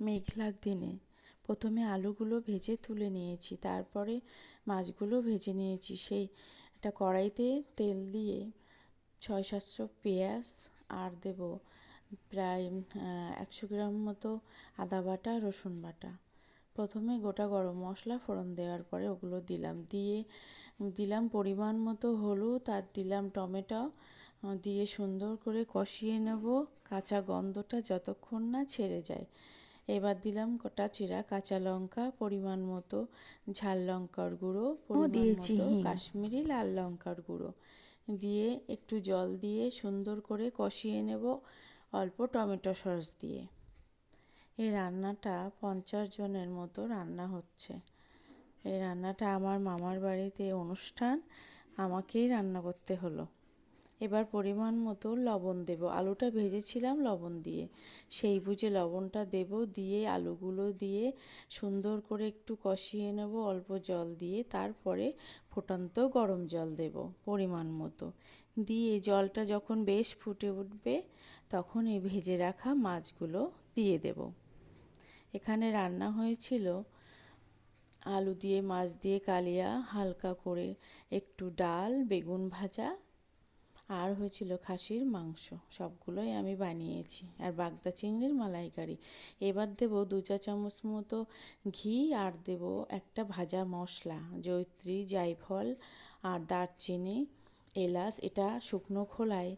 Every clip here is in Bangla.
মেঘলার দিনে। প্রথমে আলুগুলো ভেজে তুলে নিয়েছি, তারপরে মাছগুলো ভেজে নিয়েছি। সেই একটা কড়াইতে তেল দিয়ে ছয় সাতশো পেঁয়াজ আর দেব প্রায় একশো গ্রাম মতো আদা বাটা, রসুন বাটা। প্রথমে গোটা গরম মশলা ফোড়ন দেওয়ার পরে ওগুলো দিলাম। দিয়ে দিলাম পরিমাণ মতো হলুদ আর দিলাম টমেটো। দিয়ে সুন্দর করে কষিয়ে নেব। কাঁচা গন্ধটা যতক্ষণ না ছেড়ে যায়। এবার দিলাম কটা চিরা কাঁচা লঙ্কা পরিমাণ মতো ঝাল লঙ্কার গুঁড়ো দিয়েছি কাশ্মীরি লাল লঙ্কার গুঁড়ো। দিয়ে একটু জল দিয়ে সুন্দর করে কষিয়ে নেব অল্প টমেটো সস দিয়ে। এই রান্নাটা পঞ্চাশ জনের মতো রান্না হচ্ছে। এই রান্নাটা আমার মামার বাড়িতে অনুষ্ঠান আমাকেই রান্না করতে হলো। এবার পরিমাণ মতো লবণ দেব। আলুটা ভেজেছিলাম লবণ দিয়ে। সেই বুঝে লবণটা দেব দিয়ে আলুগুলো দিয়ে সুন্দর করে একটু কষিয়ে নেব, অল্প জল দিয়ে। তারপরে ফুটন্ত গরম জল দেব পরিমাণ মতো। দিয়ে জলটা যখন বেশ ফুটে উঠবে তখন এই ভেজে রাখা মাছগুলো দিয়ে দেব। এখানে রান্না হয়েছিল আলু দিয়ে, মাছ দিয়ে কালিয়া হালকা করে একটু ডাল, বেগুন ভাজা আর হয়েছিল খাসির মাংস। সবগুলোই আমি বানিয়েছি। আর বাগদা চিংড়ির মালাইকারি। এবার দেব দু চা চামচ মতো ঘি আর দেব একটা ভাজা মশলা জৈত্রী জায়ফল আর দারচিনি, এলাচ। এটা শুকনো খোলায়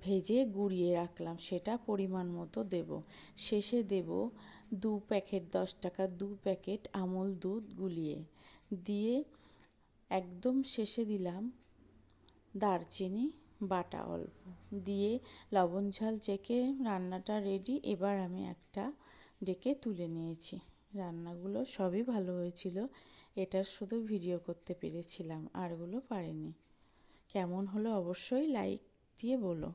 ভেজে গুঁড়িয়ে রাখলাম। সেটা পরিমাণ মতো দেব। শেষে দেব দু প্যাকেট, দশ টাকা দু প্যাকেট আমল দুধ গুলিয়ে। দিয়ে একদম শেষে দিলাম দারচিনি বাটা অল্প দিয়ে লবণ ঝাল চেকে রান্নাটা রেডি এবার আমি একটা ডেকে তুলে নিয়েছি। রান্নাগুলো সবই ভালো হয়েছিল। এটার শুধু ভিডিও করতে পেরেছিলাম আরগুলো পারিনি। কেমন হলো অবশ্যই লাইক দিয়ে বলো।